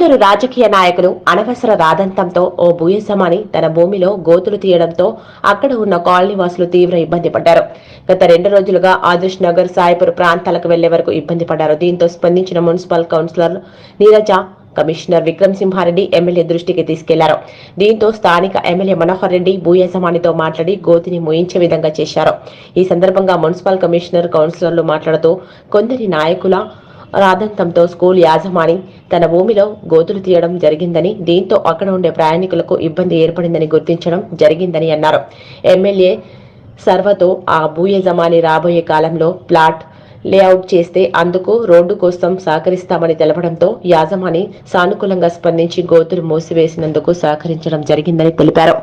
కొందరు రాజకీయ నాయకులు అనవసర రాదంతంతో ఓ భూయసమాని తన భూమిలో గోతులు తీయడంతో అక్కడ ఉన్న కాలనీవాసులు తీవ్ర ఇబ్బంది పడ్డారు. గత రెండు రోజులుగా ఆదర్శ్ నగర్ సాయిపూర్ ప్రాంతాలకు వెళ్ళే వరకు ఇబ్బంది పడ్డారు. దీంతో స్పందించిన municipal councillor Neeraja commissioner Vikram Simha Reddy MLA దృష్టికి తీసుకెళ్ళారు. దీంతో స్థానిక ఎమ్మెల్యే మనోహర్ రెడ్డి భూయజమానితో మాట్లాడి గోతిని ముయించే విధంగా చేశారు. ఈ సందర్భంగా మున్సిపల్ కమిషనర్ కౌన్సిలర్లు మాట్లాడుతూ కొందరి నాయకుల రాదంతంతో స్కూల్ యాజమాని తన భూమిలో గోతులు తీయడం జరిగిందని దీంతో అక్కడ ఉండే ప్రయాణికులకు ఇబ్బంది ఏర్పడిందని గుర్తించడం జరిగిందని అన్నారు. ఎమ్మెల్యే సర్వతో ఆ భూ యజమాని రాబోయే కాలంలో ప్లాట్ లేఅవుట్ చేస్తే అందుకు రోడ్డు కోసం సహకరిస్తామని తెలపడంతో యాజమాని సానుకూలంగా స్పందించి గోతులు మూసివేసినందుకు సహకరించడం జరిగిందని తెలిపారు.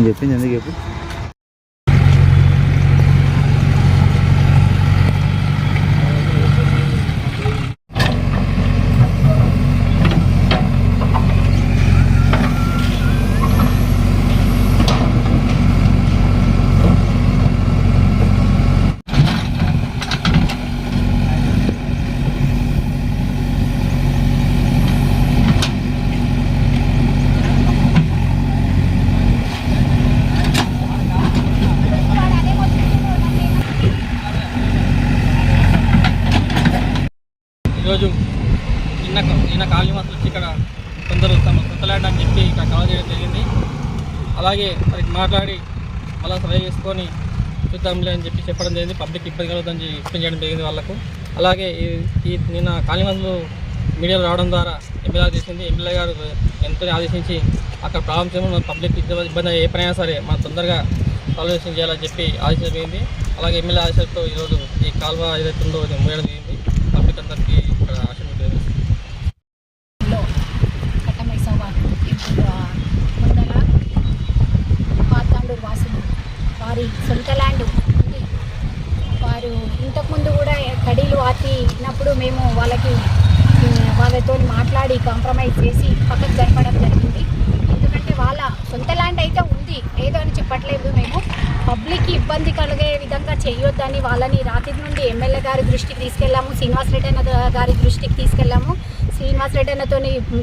నేను చెప్పింది ఎందుకు చెప్పు ఈరోజు నిన్న నిన్న కాలనీ వాసులు వచ్చి ఇక్కడ కొందరు తమ కొత్త ల్యాండ్ అని చెప్పి ఇక్కడ కాల్ చేయడం జరిగింది. అలాగే వారికి మాట్లాడి మళ్ళీ సర్వే చేసుకొని చూద్దాంలే అని చెప్పి చెప్పడం జరిగింది. పబ్లిక్ ఇబ్బంది కలుగుతుందని ఎక్స్ప్లెయిన్ చేయడం జరిగింది వాళ్ళకు. అలాగే ఈ- నిన్న కాలనీ వాసులు మీడియాలో రావడం ద్వారా ఎమ్మెల్యే చేసింది ఎమ్మెల్యే గారు ఎంతో ఆదేశించి అక్కడ ప్రాబ్లమ్స్ ఏమో పబ్లిక్ ఇబ్బంది ఏ పనైనా సరే మనం తొందరగా సాల్వేషన్ చేయాలని చెప్పి ఆదేశించబడింది అలాగే ఎమ్మెల్యే ఆదేశాలతో ఈరోజు ఈ కాలువ ఏదైతే ఉందో అది మూయడం జరిగింది. పబ్లిక్ అందరికీ ఇక్కడ ఆశీర్వదించారు లో కట్టమైసవ్వ టెంపుల్ ముందర పాతాండూరు వాసులు వారి సొంత ల్యాండ్ ఉంది వారు ఇంతకుముందు కూడా కడీలు ఆతినప్పుడు మేము వాళ్ళకి వాళ్ళతో మాట్లాడి కాంప్రమైజ్ చేసి పక్కకు జరపడం జరిగింది. ఎందుకంటే వాళ్ళ సొంత ల్యాండ్ అయితే ఉంది. ఏదో అని చెప్పట్లేదు మేము. పబ్లిక్ ఇబ్బంది కలిగే విధంగా చేయొద్దని వాళ్ళని రాత్రి నుండి ఎమ్మెల్యే గారి దృష్టికి తీసుకెళ్ళాము. శ్రీనివాస్ రెడ్డి అన్న గారి దృష్టికి తీసుకెళ్ళాము. శ్రీనివాస్ రెడ్డి అన్నతో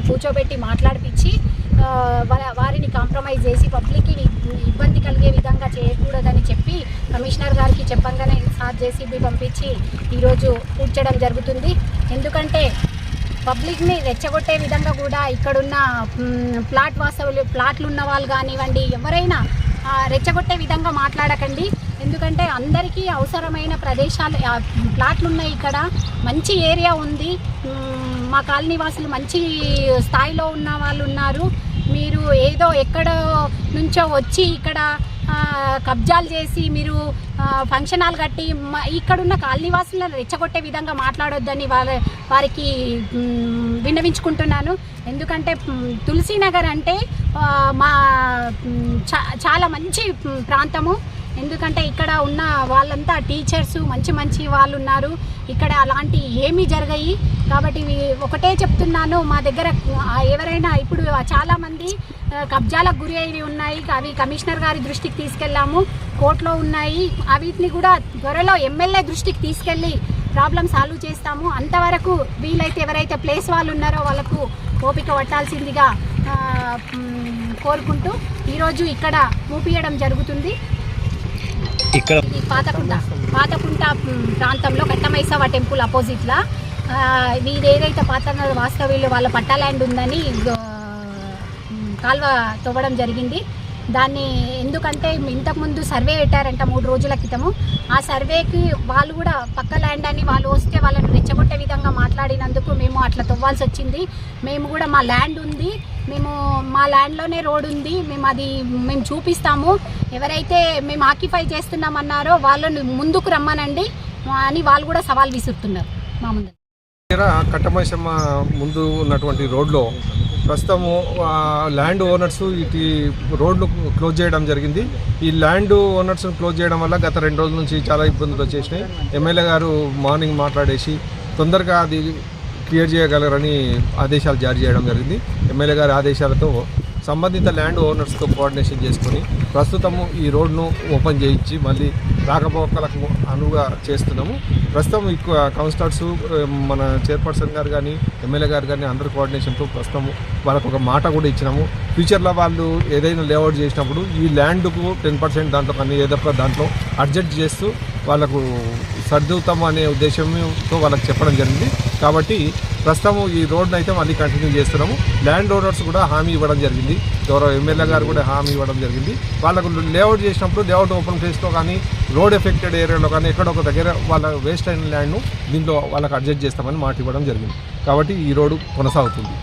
కూర్చోబెట్టి మాట్లాడిపించి వారిని కాంప్రమైజ్ చేసి పబ్లిక్కి ఇబ్బంది కలిగే విధంగా చేయకూడదని చెప్పి కమిషనర్ గారికి చెప్పంగానే సార్ జేసీబీ పంపించి ఈరోజు కూర్చడం జరుగుతుంది. ఎందుకంటే పబ్లిక్ని రెచ్చగొట్టే విధంగా కూడా ఇక్కడున్న ప్లాట్ వాస్తవులు ప్లాట్లు ఉన్న వాళ్ళు కానివ్వండి ఎవరైనా రెచ్చగొట్టే విధంగా మాట్లాడకండి. ఎందుకంటే అందరికీ అవసరమైన ప్రదేశాలు ప్లాట్లు ఉన్నాయి ఇక్కడ. మంచి ఏరియా ఉంది. మా కాలనీ వాసులు మంచి స్థాయిలో ఉన్న వాళ్ళు ఉన్నారు. మీరు ఏదో ఎక్కడ నుంచో వచ్చి ఇక్కడ కబ్జాలు చేసి మీరు ఫంక్షన్ హాల్ కట్టి మ- ఇక్కడున్న కాలనీవాసులను రెచ్చగొట్టే విధంగా మాట్లాడొద్దని వారి వారికి విన్నవించుకుంటున్నాను. ఎందుకంటే తులసీనగర్ అంటే మా చాలా మంచి ప్రాంతము. ఎందుకంటే ఇక్కడ ఉన్న వాళ్ళంతా టీచర్స్ మంచి మంచి వాళ్ళు ఉన్నారు ఇక్కడ అలాంటి ఏమీ జరగాయి. కాబట్టి ఒకటే చెప్తున్నాను మా దగ్గర ఎవరైనా ఇప్పుడు చాలామంది కబ్జాలకు గురి అయి ఉన్నాయి. అవి కమిషనర్ గారి దృష్టికి తీసుకెళ్ళాము. కోర్టులో ఉన్నాయి. వీటిని కూడా త్వరలో ఎమ్మెల్యే దృష్టికి తీసుకెళ్ళి ప్రాబ్లం సాల్వ్ చేస్తాము. అంతవరకు వీలైతే ఎవరైతే ప్లేస్ వాళ్ళు ఉన్నారో వాళ్ళకు ఓపిక పట్టాల్సిందిగా కోరుకుంటూ ఈరోజు ఇక్కడ మూపియడం జరుగుతుంది. ఇక్కడ ఇది పాతకుంట పాతకుంట ప్రాంతంలో కట్టమైసవ టెంపుల్ అపోజిట్లా. వీరు ఏదైతే పాత వాస్తవ్యులు వాళ్ళ పట్టా ల్యాండ్ ఉందని కాల్వ తవ్వడం జరిగింది. దాన్ని ఎందుకంటే ఇంతకుముందు సర్వే పెట్టారంట మూడు రోజుల క్రితము. ఆ సర్వేకి వాళ్ళు కూడా పక్క ల్యాండ్ అని వాళ్ళు వస్తే వాళ్ళని రెచ్చగొట్టే విధంగా మాట్లాడినందుకు మేము అట్లా తవ్వాల్సి వచ్చింది. మేము కూడా మా ల్యాండ్ ఉంది. మేము మా ల్యాండ్లోనే రోడ్ ఉంది. మేము అది మేము చూపిస్తాము. ఎవరైతే మేము ఆక్యుపై చేస్తున్నామన్నారో వాళ్ళని ముందుకు రమ్మనండి అని వాళ్ళు కూడా సవాల్ విసురుతున్నారు. మా ముందు. కట్టమైసమ్మ ముందు ఉన్నటువంటి రోడ్లో ప్రస్తుతము ల్యాండ్ ఓనర్స్ ఇటు రోడ్లు క్లోజ్ చేయడం జరిగింది. ఈ ల్యాండ్ ఓనర్స్ను క్లోజ్ చేయడం వల్ల గత రెండు రోజుల నుంచి చాలా ఇబ్బందులు వచ్చేసినాయి. ఎమ్మెల్యే గారు మార్నింగ్ మాట్లాడేసి తొందరగా అది క్లియర్ చేయగలరని ఆదేశాలు జారీ చేయడం జరిగింది. ఎమ్మెల్యే గారి ఆదేశాలతో సంబంధిత ల్యాండ్ ఓనర్స్తో కోఆర్డినేషన్ చేసుకొని ప్రస్తుతము ఈ రోడ్ను ఓపెన్ చేయించి మళ్ళీ రాకపోకలకు అనువుగా చేస్తున్నాము. ప్రస్తుతం ఈ కౌన్సిలర్స్ మన చైర్పర్సన్ గారు కానీ ఎమ్మెల్యే గారు కానీ అందరి కోఆర్డినేషన్తో ప్రస్తుతం వాళ్ళకు ఒక మాట కూడా ఇచ్చినాము. ఫ్యూచర్లో వాళ్ళు ఏదైనా లేఅవుట్ చేసినప్పుడు ఈ ల్యాండ్కు టెన్ పర్సెంట్ దాంట్లో కానీ ఏదో దాంట్లో అడ్జస్ట్ చేస్తూ వాళ్ళకు సర్దుతాము అనే ఉద్దేశంతో వాళ్ళకి చెప్పడం జరిగింది. కాబట్టి ప్రస్తుతం ఈ రోడ్ను అయితే మళ్ళీ కంటిన్యూ చేస్తున్నాము. ల్యాండ్ ఓనర్స్ కూడా హామీ ఇవ్వడం జరిగింది. గౌరవ ఎమ్మెల్యే గారు కూడా హామీ ఇవ్వడం జరిగింది. వాళ్ళకు లేఅవుట్ చేసినప్పుడు లేఅవుట్ ఓపెన్ ప్లేస్లో కానీ రోడ్ ఎఫెక్టెడ్ ఏరియాలో కానీ ఎక్కడో ఒక దగ్గర వాళ్ళ వేస్ట్ అయిన ల్యాండ్ను దీంట్లో వాళ్ళకి అడ్జస్ట్ చేస్తామని మాట ఇవ్వడం జరిగింది. కాబట్టి ఈ రోడ్డు కొనసాగుతుంది.